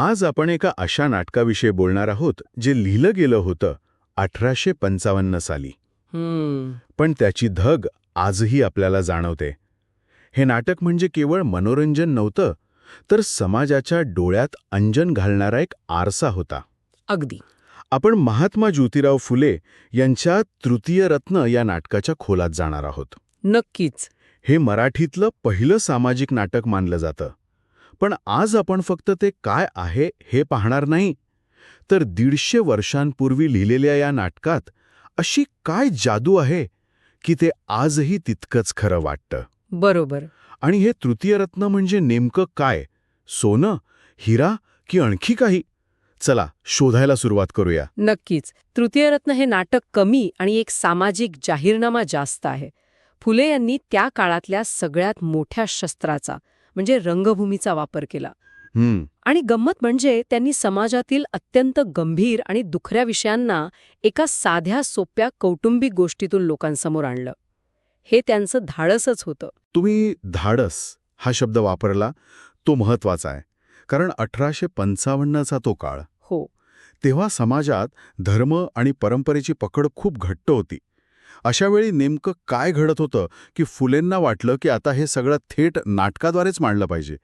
आज आपण एका अशा नाटकाविषयी बोलणार आहोत जे लिहिलं गेलं होतं अठराशे पंचावन्न साली. पण त्याची धग आजही आपल्याला जाणवते. हे नाटक म्हणजे केवळ मनोरंजन नव्हतं तर समाजाच्या डोळ्यात अंजन घालणारा एक आरसा होता. अगदी. आपण महात्मा ज्योतिराव फुले यांच्या तृतीय रत्न या नाटकाच्या खोलात जाणार आहोत. नक्कीच. हे मराठीतलं पहिलं सामाजिक नाटक मानलं जातं. पण आज आपण फक्त ते काय आहे हे पाहणार नाही. तर दीडशे वर्षांपूर्वी लिहिलेल्या या नाटकात अशी काय जादू आहे की ते आजही तितकंच खरं वाटतं? बरोबर. आणि हे तृतीय रत्न म्हणजे नेमकं काय? सोनं हिरा की आणखी काही? चला शोधायला सुरुवात करूया. नक्कीच. तृतीय रत्न हे नाटक कमी आणि एक सामाजिक जाहीरनामा जास्त आहे. फुले यांनी त्या काळातल्या सगळ्यात मोठ्या शस्त्राचा म्हणजे रंगभूमीचा वापर केला. आणि गंमत म्हणजे त्यांनी समाजातील अत्यंत गंभीर आणि दुखऱ्या विषयांना एका साध्या सोप्या कौटुंबिक गोष्टीतून लोकांसमोर आणलं. हे त्यांचं धाडसच होतं. तुम्ही धाडस हा शब्द वापरला तो महत्त्वाचा आहे. कारण अठराशे पंचावन्नचा तो काळ. हो. तेव्हा समाजात धर्म आणि परंपरेची पकड खूप घट्ट होती. अशावेळी नेमकं काय घडत होतं की फुलेंना वाटलं की आता हे सगळं थेट नाटकाद्वारेच मांडलं पाहिजे?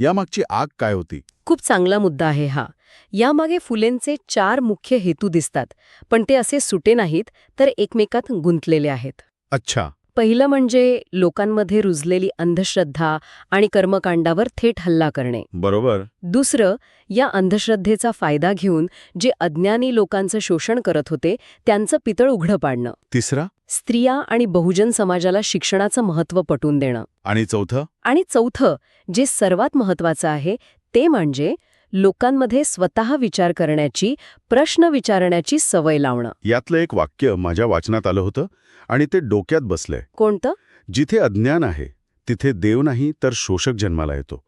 यामागची आग काय होती? खूप चांगला मुद्दा आहे हा. यामागे फुलेंचे चार मुख्य हेतू दिसतात पण ते असे सुटे नाहीत तर एकमेकात गुंतलेले आहेत. अच्छा. पहिलं म्हणजे लोकांमध्ये रुजलेली अंधश्रद्धा आणि कर्मकांडावर थेट हल्ला करणे. बरोबर. दुसरं या अंधश्रद्धेचा फायदा घेऊन जे अज्ञानी लोकांचं शोषण करत होते त्यांचं पितळ उघडं पाडणं. तिसरा? स्त्रिया आणि बहुजन समाजाला शिक्षणाचं महत्त्व पटवून देणं. आणि चौथं? आणि चौथं जे सर्वात महत्त्वाचं आहे ते म्हणजे लोकांमध्ये स्वतः विचार करण्याची प्रश्न विचारण्याची सवय लावणं. यातलं एक वाक्य माझ्या वाचनात आलं होतं आणि ते डोक्यात बसलंय. कोणतं? जिथे अज्ञान आहे तिथे देव नाही तर शोषक जन्माला येतो.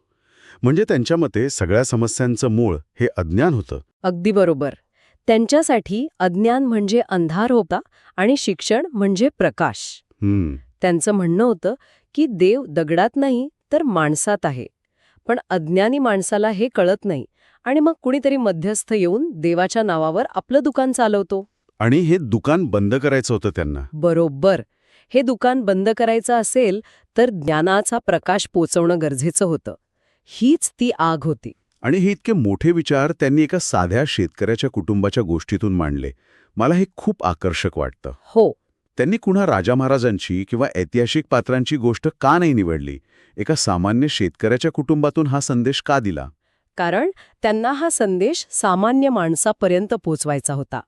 म्हणजे त्यांच्या मते सगळ्या समस्यांचं मूळ हे अज्ञान होतं. अगदी बरोबर. त्यांच्यासाठी अज्ञान म्हणजे अंधार होता आणि शिक्षण म्हणजे प्रकाश. त्यांचं म्हणणं होतं की देव दगडात नाही तर माणसात आहे. पण अज्ञानी माणसाला हे कळत नाही आणि मग कुणीतरी मध्यस्थ येऊन देवाच्या नावावर आपलं दुकान चालवतो. आणि हे दुकान बंद करायचं होतं त्यांना? बरोबर. हे दुकान बंद करायचं असेल तर ज्ञानाचा प्रकाश पोचवणं गरजेचं होतं. हीच ती आग होती. आणि हे इतके मोठे विचार त्यांनी एका साध्या शेतकऱ्याच्या कुटुंबाच्या गोष्टीतून मांडले. मला हे खूप आकर्षक वाटतं. हो. त्यांनी कुणा राजा महाराजांची किंवा ऐतिहासिक पात्रांची गोष्ट का नाही निवडली? एका सामान्य शेतकऱ्याच्या कुटुंबातून हा संदेश का दिला? कारण त्यांना हा संदेश सामान्य माणसापर्यंत पोचवायचा होता.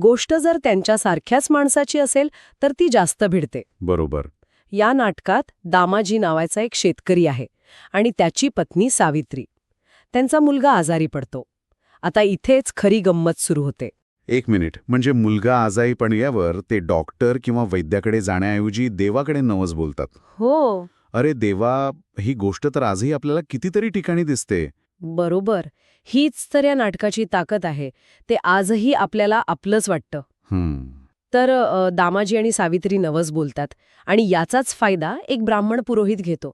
गोष्ट जर त्यांच्यासारख्याच माणसाची असेल तर ती जास्त भिडते. बरोबर. या नाटकात दामाजी नावाचा एक शेतकरी आहे आणि त्याची पत्नी सावित्री. त्यांचा मुलगा आजारी पडतो. आता इथेच खरी गंमत सुरू होते. एक मिनिट. म्हणजे मुलगा आजारी पडल्यावर ते डॉक्टर किंवा वैद्याकडे जाण्याऐवजी देवाकडे नवस बोलतात. हो. अरे देवा ही गोष्ट तर आजही आपल्याला कितीतरी ठिकाणी दिसते. बरोबर. हीच तर या नाटकाची ताकद आहे. ते आजही आपल्याला आपलंच वाटतं. हम्म. तर अ, दामाजी आणि सावित्री नवस बोलतात आणि याचाच फायदा एक ब्राह्मण पुरोहित घेतो.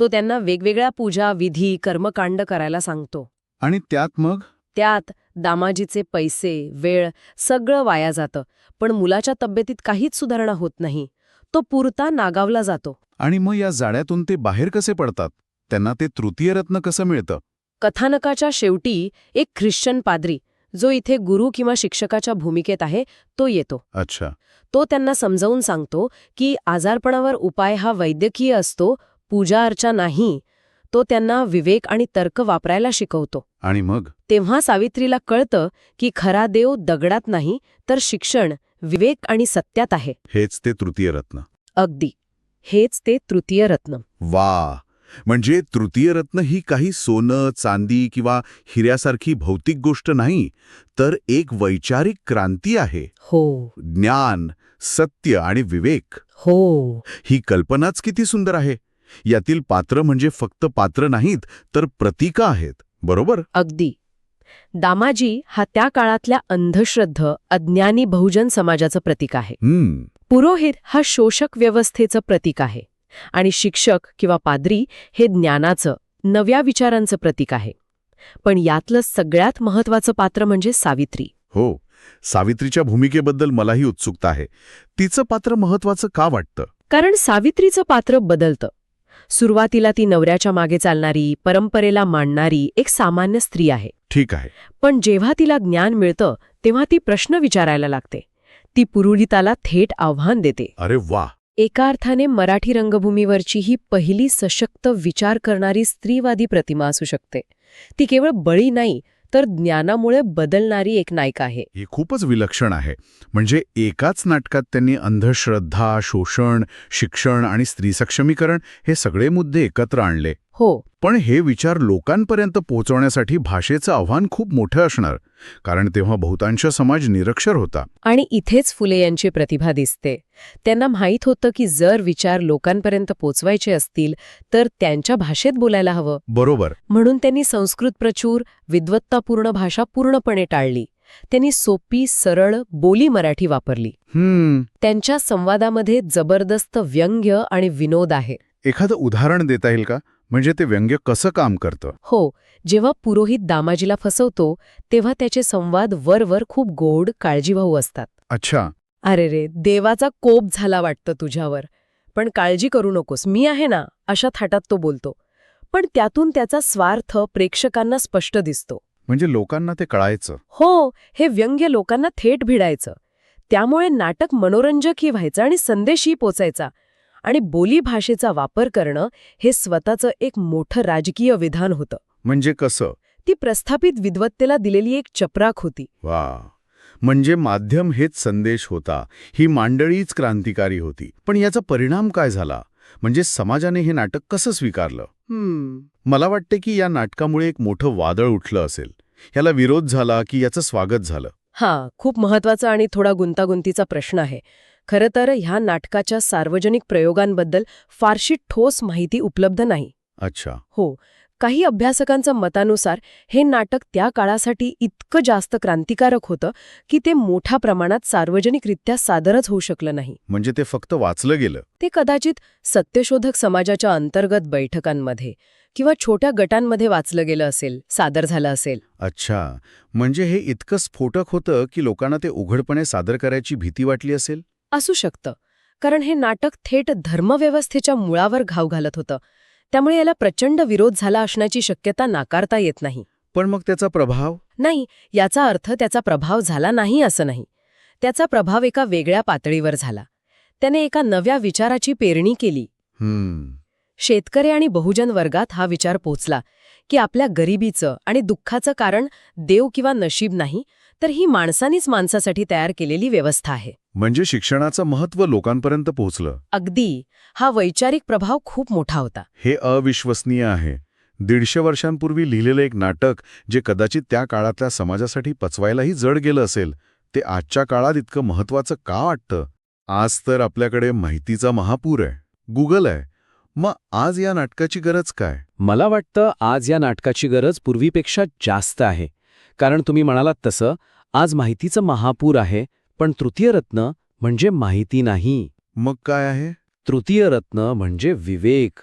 तो त्यांना वेगवेगळ्या पूजा विधी कर्मकांड करायला सांगतो. आणि त्यात मग? त्यात दामाजीचे पैसे वेळ सगळं वाया जातं पण मुलाच्या तब्येतीत काहीच सुधारणा होत नाही. तो पुरता नागावला जातो. आणि मग या जाड्यातून ते बाहेर कसे पडतात? त्यांना ते तृतीय रत्न कसं मिळतं? कथानकाच्या शेवटी एक ख्रिश्चन पाद्री जो इथे गुरु किंवा शिक्षकाच्या भूमिकेत आहे तो येतो. अच्छा. तो त्यांना समजावून सांगतो की आजारपणावर उपाय हा वैद्यकीय असतो पूजा अर्चा नाही तो त्यांना विवेक आणि तर्क वापरायला शिकवतो. आणि मग? तेव्हा सावित्रीला कळतं की खरा देव दगडात नाही तर शिक्षण विवेक आणि सत्यात आहे. हेच ते तृतीय रत्न. अगदी. हेच ते तृतीय रत्न. वा! म्हणजे तृतीय रत्न ही काही सोनं चांदी किंवा हिऱ्यासारखी भौतिक गोष्ट नाही तर एक वैचारिक क्रांती आहे. हो. ज्ञान सत्य आणि विवेक. हो. ही कल्पनाच किती सुंदर आहे. यातील पात्र म्हणजे फक्त पात्र नाहीत तर प्रतीका आहेत. बरोबर? अगदी. दामाजी हा त्या काळातल्या अंधश्रद्ध अज्ञानी बहुजन समाजाचं प्रतीक आहे. पुरोहित हा शोषक व्यवस्थेचं प्रतीक आहे आणि शिक्षक किंवा पाद्री हे ज्ञानाचं नव्या विचारांचं प्रतीक आहे. पण यातलं सगळ्यात महत्वाचं पात्र म्हणजे सावित्री. हो. सावित्रीच्या भूमिकेबद्दल मलाही उत्सुकता आहे. तिचं पात्र महत्वाचं का वाटतं? कारण सावित्रीचं पात्र बदलतं. सुरुवातीला ती नवऱ्याच्या मागे चालणारी परंपरेला मांडणारी एक सामान्य स्त्री आहे. ठीक आहे. पण जेव्हा तिला ज्ञान मिळतं तेव्हा ती प्रश्न विचारायला लागते. ती पुरोहिताला थेट आव्हान देते. अरे वा! एका अर्थाने मराठी रंगभूमीवरची ही पहिली सशक्त विचार करणारी स्त्रीवादी प्रतिमा असू शकते. ती केवळ बळी नाही तर ज्ञानामुळे बदलणारी एक नायिका आहे. हे खूपच विलक्षण आहे. म्हणजे एकाच नाटकात त्यांनी अंधश्रद्धा शोषण शिक्षण आणि स्त्री सक्षमीकरण हे सगळे मुद्दे एकत्र आणले. हो. पण हे विचार लोकांपर्यंत पोहोचवण्यासाठी भाषेचं आव्हान खूप मोठं असणार कारण तेव्हा बहुतांश समाज निरक्षर होता. आणि इथेच फुले यांची प्रतिभा दिसते. त्यांना माहीत होतं की जर विचार लोकांपर्यंत पोचवायचे असतील तर त्यांच्या भाषेत बोलायला हवं. बरोबर. म्हणून त्यांनी संस्कृत प्रचूर विद्वत्तापूर्ण भाषा पूर्णपणे टाळली. त्यांनी सोपी सरळ बोली मराठी वापरली. त्यांच्या संवादामध्ये जबरदस्त व्यंग्य आणि विनोद आहे. एखादं उदाहरण देता येईल का? म्हणजे ते व्यंग्य कसं काम करतं? हो जेव्हा पुरोहित दामाजीला फसवतो तेव्हा त्याचे संवाद वरवर खूप गोड काळजीभाऊ असतात. अच्छा. अरे रे देवाचा कोप झाला वाटतं तुझ्यावर. पण काळजी करू नकोस मी आहे ना अशा थाटात तो बोलतो. पण त्यातून त्याचा स्वार्थ प्रेक्षकांना स्पष्ट दिसतो. म्हणजे लोकांना ते कळायचं. हो हे व्यंग्य लोकांना थेट भिडायचं. त्यामुळे नाटक मनोरंजकही व्हायचं आणि संदेशही पोचायचा. आणि बोलीभाषेचा वापर करणं हे स्वतःचं एक मोठं राजकीय विधान होतं. म्हणजे कसं? ती प्रस्थापित विद्वत्तेला दिलेली एक चपराक होती. वा. म्हणजे माध्यम हेच संदेश होता. ही मांडळीच क्रांतिकारी होती. पण याचा परिणाम काय झाला? म्हणजे समाजाने हे नाटक कसं स्वीकारलं? मला वाटते की या नाटकामुळे एक मोठं वादळ उठलं असेल. याला विरोध झाला की याचं स्वागत झालं? हा खूप महत्त्वाचा आणि थोडा गुंतागुंतीचा प्रश्न आहे. खरं तर ह्या नाटकाच्या सार्वजनिक प्रयोगांबद्दल फारशी ठोस माहिती उपलब्ध नाही. अच्छा. हो काही अभ्यासकांच्या मतानुसार हे नाटक त्या काळासाठी इतकं जास्त क्रांतिकारक होतं की ते मोठ्या प्रमाणात सार्वजनिकरित्या सादरच होऊ शकलं नाही. म्हणजे ते फक्त वाचलं गेलं? ते कदाचित सत्यशोधक समाजाच्या अंतर्गत बैठकांमध्ये किंवा छोट्या गटांमध्ये वाचलं गेलं असेल सादर झालं असेल. अच्छा. म्हणजे हे इतकं स्फोटक होतं की लोकांना ते उघडपणे सादर करायची भीती वाटली असेल? असू शकतं. कारण हे नाटक थेट धर्मव्यवस्थेच्या मुळावर घाव घालत होतं. त्यामुळे याला प्रचंड विरोध झाला असण्याची शक्यता नाकारता येत नाही. पण मग त्याचा प्रभाव? नाही याचा अर्थ त्याचा प्रभाव झाला नाही असं नाही. त्याचा प्रभाव एका वेगळ्या पातळीवर झाला. त्याने एका नव्या विचाराची पेरणी केली. हम्म. शेतकरी आणि बहुजन वर्गात हा विचार पोचला की आपल्या गरिबीचं आणि दुःखाचं कारण देव किंवा नशीब नाही तर ही माणसानीच माणसासाठी तयार केलेली व्यवस्था आहे. म्हणजे शिक्षणाचं महत्त्व लोकांपर्यंत पोहोचलं. अगदी. हा वैचारिक प्रभाव खूप मोठा होता. हे अविश्वसनीय आहे. दीडशे वर्षांपूर्वी लिहिलेलं एक नाटक जे कदाचित त्या काळातल्या समाजासाठी पचवायलाही जड गेलं असेल ते आजच्या काळात इतकं महत्त्वाचं का वाटतं? आज तर आपल्याकडे माहितीचा महापूर आहे. गुगल आहे. मग आज या नाटकाची गरज काय? मला वाटतं आज या नाटकाची गरज पूर्वीपेक्षा जास्त आहे. कारण तुम्ही म्हणालात तसं आज माहितीचं महापूर आहे पण तृतीय रत्न म्हणजे माहिती नाही. मग काय आहे? तृतीय रत्न म्हणजे विवेक.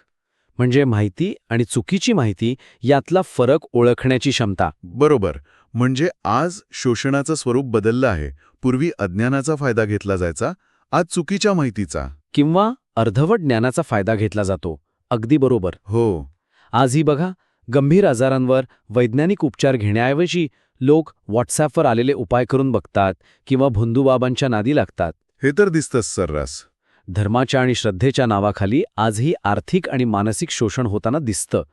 म्हणजे माहिती आणि चुकीची माहिती यातला फरक ओळखण्याची क्षमता. बरोबर. म्हणजे आज शोषणाचं स्वरूप बदललं आहे. पूर्वी अज्ञानाचा फायदा घेतला जायचा आज चुकीच्या माहितीचा. किंवा अर्धवट ज्ञानाचा फायदा घेतला जातो. अगदी बरोबर. हो. आजही बघा गंभीर आजारांवर वैज्ञानिक उपचार घेण्याऐवजी लोक व्हॉट्सॲपवर आलेले उपाय करून बघतात किंवा भोंदूबाबांच्या नादी लागतात. हे तर दिसतंच सर्रास. धर्माच्या आणि श्रद्धेच्या नावाखाली आजही आर्थिक आणि मानसिक शोषण होताना दिसतं.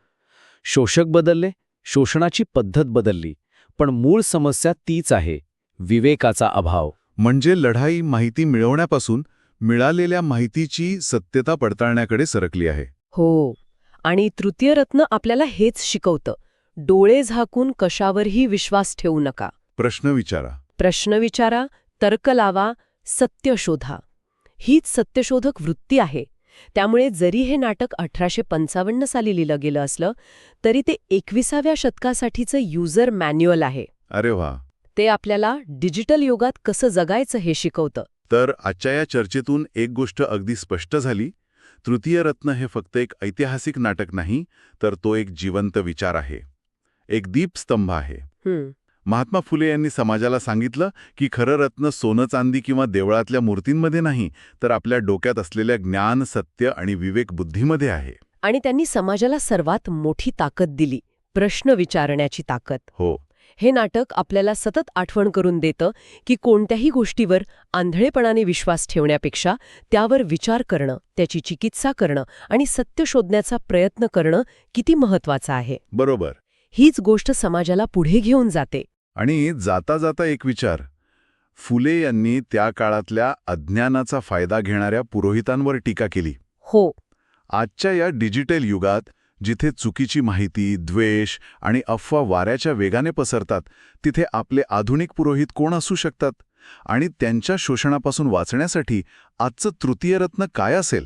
शोषक बदलले शोषणाची पद्धत बदलली पण मूळ समस्या तीच आहे विवेकाचा अभाव. म्हणजे लढाई माहिती मिळवण्यापासून मिळालेल्या माहितीची सत्यता पडताळण्याकडे सरकली आहे. हो. आणि तृतीय रत्न आपल्याला हेच शिकवतं डोळे झाकून कशावरही विश्वास ठेवू नका. प्रश्न विचारा. प्रश्न विचारा तर्क लावा सत्य शोधा. हीच सत्यशोधक वृत्ती आहे. त्यामुळे जरी हे नाटक अठराशे पंचावन्न साली लिहिलं गेलं असलं तरी ते एकविसाव्या शतकासाठीचं युजर मॅन्युअल आहे. अरे वा ते आपल्याला डिजिटल युगात कसं जगायचं हे शिकवतं. तर आजच्या या चर्चेतून एक गोष्ट अगदी स्पष्ट झाली. तृतीय रत्न हे फक्त एक ऐतिहासिक नाटक नाही तर तो एक जिवंत विचार आहे. एक दीपस्तंभ आहे. महात्मा फुले यांनी समाजाला सांगितलं की खरं रत्न सोनं चांदी किंवा देवळातल्या मूर्तींमध्ये नाही तर आपल्या डोक्यात असलेल्या ज्ञान सत्य आणि विवेक बुद्धीमध्ये आहे. आणि त्यांनी समाजाला सर्वात मोठी ताकद दिली प्रश्न विचारण्याची ताकद. हो. हे नाटक आपल्याला सतत आठवण करून देतं की कोणत्याही गोष्टीवर आंधळेपणाने विश्वास ठेवण्यापेक्षा त्यावर विचार करणं त्याची चिकित्सा करणं आणि सत्य शोधण्याचा प्रयत्न करणं किती महत्वाचं आहे. बरोबर. हीच गोष्ट समाजाला पुढे घेऊन जाते. आणि जाता जाता एक विचार फुले यांनी त्या काळातल्या अज्ञानाचा फायदा घेणाऱ्या पुरोहितांवर टीका केली. हो. आजच्या या डिजिटल युगात जिथे चुकीची माहिती द्वेष आणि अफवा वाऱ्याच्या वेगाने पसरतात तिथे आपले आधुनिक पुरोहित कोण असू शकतात? आणि त्यांच्या शोषणापासून वाचण्यासाठी आजचं तृतीय रत्न काय असेल?